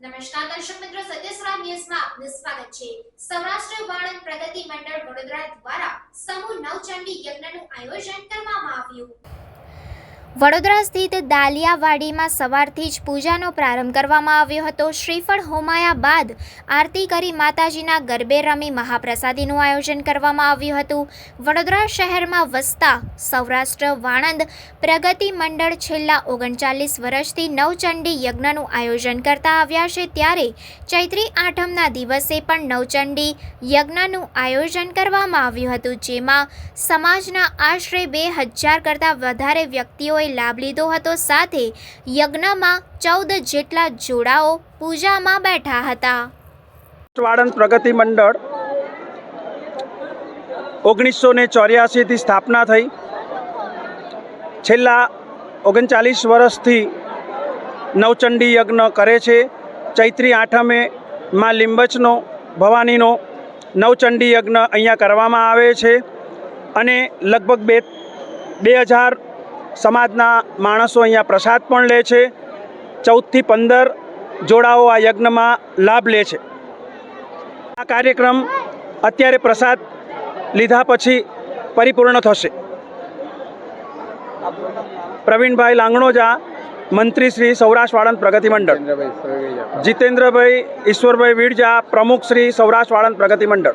નમસ્કાર દર્શક મિત્રો, સત્યસરા ન્યૂઝમાં આપનું સ્વાગત છે. સૌરાષ્ટ્ર વાણંદ પ્રગતિ મંડળ વડોદરા દ્વારા સમૂહ નવચંડી યજ્ઞનું આયોજન કરવામાં આવ્યું. વડોદરા સ્થિત દાલિયાવાડીમાં સવારથી જ પૂજાનો પ્રારંભ કરવામાં આવ્યો હતો. શ્રીફળ હોમાયા બાદ આરતી કરી માતાજીના ગરબે રમી મહાપ્રસાદીનું આયોજન કરવામાં આવ્યું હતું. વડોદરા શહેરમાં વસતા સૌરાષ્ટ્ર, વાણંદ પ્રગતિ મંડળ છેલ્લા ઓગણચાલીસ વર્ષથી નવચંડી યજ્ઞનું આયોજન કરતા આવ્યા છે. ત્યારે ચૈત્રી આઠમના દિવસે પણ નવચંડી યજ્ઞનું આયોજન કરવામાં આવ્યું હતું, જેમાં સમાજના આશરે બે હજાર કરતાં વધારે વ્યક્તિઓએ લાભ લીધો હતો. સાથે યજ્ઞમાં ચૌદ જેટલા જોડાઓ પૂજામાં બેઠા હતા. વાળંદ પ્રગતિ મંડળ ઓગણીસો ને ચોર્યાસીથી સ્થાપના થઈ. છેલ્લા ઓગણચાલીસ વર્ષથી નવચંડી યજ્ઞ કરે છે. ચૈત્રી આઠમે માં લીંબચનો, ભવાનીનો નવચંડી યજ્ઞ અહીંયા કરવામાં આવે છે. અને લગભગ બે બે હજાર સમાજના માણસો અહીંયા પ્રસાદ પણ લે છે. ચૌદથી પંદર જોડાઓ આ યજ્ઞમાં લાભ લે છે. આ કાર્યક્રમ અત્યારે પ્રસાદ લીધા પછી પરિપૂર્ણ થશે. પ્રવીણભાઈ લાંગણોજા મંત્રી શ્રી સૌરાષ્ટ્ર વાળંદ પ્રગતિ મંડળ. જીતેન્દ્રભાઈ ઈશ્વરભાઈ વીરજા પ્રમુખ શ્રી સૌરાષ્ટ્ર વાળંદ પ્રગતિ મંડળ.